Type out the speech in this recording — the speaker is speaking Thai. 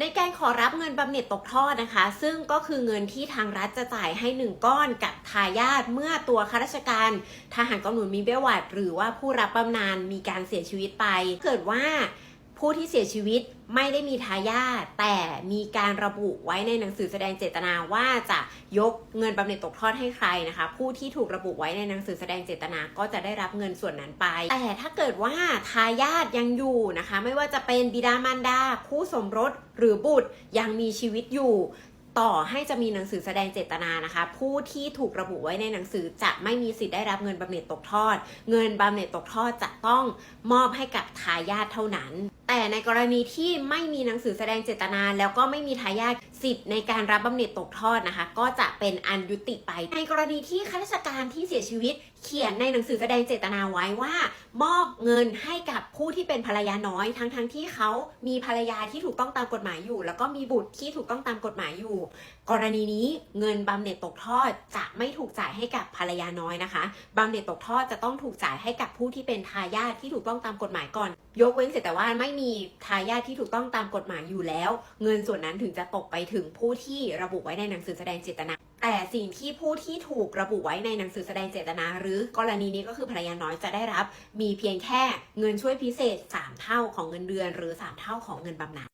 ในการขอรับเงินบำเหน็จตกทอดนะคะ ซึ่งก็คือเงินที่ทางรัฐจะจ่ายให้หนึ่งก้อนกับทายาทเมื่อตัวข้าราชการทหารกองหนุนมีเบี้ยหวัดหรือว่าผู้รับบำนาญมีการเสียชีวิตไป เกิดว่า ผู้ที่เสียชีวิตไม่ได้มีทายาทแต่มีการระบุไว้ในหนังสือแสดงเจตนาว่าจะยกเงินบำเหน็จตกทอดให้ใครนะคะ ผู้ที่ถูกระบุไว้ในหนังสือแสดงเจตนาก็จะได้รับเงินส่วนนั้นไป แต่ถ้าเกิดว่าทายาทยังอยู่นะคะ ไม่ว่าจะเป็นบิดามารดาคู่สมรสหรือบุตรยังมีชีวิตอยู่ ต่อให้จะมีหนังสือแสดงเจตนานะคะ ผู้ที่ถูกระบุไว้ในหนังสือจะไม่มีสิทธิ์ได้รับเงินบำเหน็จตกทอด เงินบำเหน็จตกทอดจะต้องมอบให้กับทายาทเท่านั้น แต่ในกรณีที่ไม่มีหนังสือแสดงเจตนา แล้วก็ไม่มีทายาทสิทธิ์ในการรับบำเหน็จตกทอดนะคะ ก็จะเป็นอันยุติไป ในกรณีที่ข้าราชการที่เสียชีวิต เขียนในหนังสือแสดงเจตนาไว้ว่า มอบเงินให้กับ ผู้ที่เป็นภรรยาน้อยทั้งๆที่เขามีภรรยาที่ถูกต้องตามกฎหมายอยู่ แล้วก็มีบุตรที่ถูกต้องตามกฎหมายอยู่ กรณีนี้เงินบำเหน็จตกทอดจะไม่ถูกจ่ายให้กับภรรยาน้อยนะคะบำเหน็จตกทอดจะต้องถูกจ่ายให้กับผู้ที่เป็นทายาทที่ถูกต้องตามกฎหมายก่อน ยกเว้นเสียแต่ว่าไม่มีทายาทที่ถูกต้องตามกฎหมายอยู่แล้ว เงินส่วนนั้นถึงจะตกไปถึงผู้ที่ระบุไว้ในหนังสือแสดงเจตนา แต่สิ่งที่ผู้ที่ถูกระบุไว้ในหนังสือแสดงเจตนา หรือกรณีนี้ก็คือภรรยาน้อยจะได้รับ มีเพียงแค่เงินช่วยพิเศษ 3 เท่าของเงินเดือน หรือ 3 เท่าของเงินบำนาญ